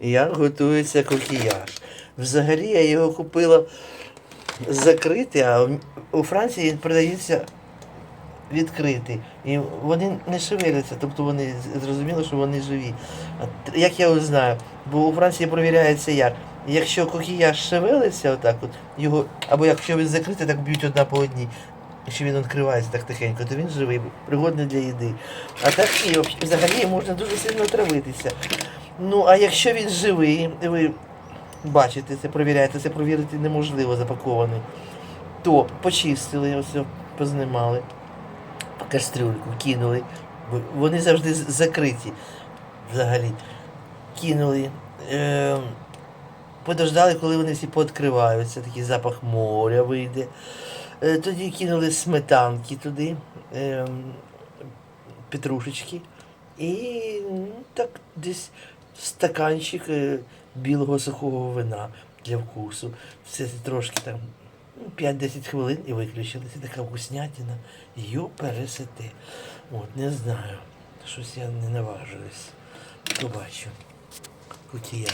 як готується кокіяж. Взагалі я його купила закритий, а у Франції він продається відкритий. І вони не шевеляться, тобто вони зрозуміло, що вони живі. А як я узнаю? Бо у Франції перевіряється як. Якщо кокіяж шевелиться отак, от, його, або якщо він закритий, так б'ють одна по одній. Якщо він відкривається так тихенько, то він живий, пригодний для їди. А так і взагалі- можна дуже сильно отравитися. Ну, а якщо він живий, ви бачите, це перевіряєте, це провірити неможливо запакований, то почистили, ось познімали, кастрюльку, кинули. Вони завжди закриті взагалі. Кинули. Е- подождали, коли вони всі пооткриваються, такий запах моря вийде. Е, Тоді кинули сметанки туди, ем, петрушечки. І ну, так десь стаканчик е, білого сухого вина для вкусу. Все трошки там ну, 5-10 хвилин і виключилися. Така вкуснятина. Йо пересити. От, не знаю. Щось я не наважуюсь. Побачу. Кутія.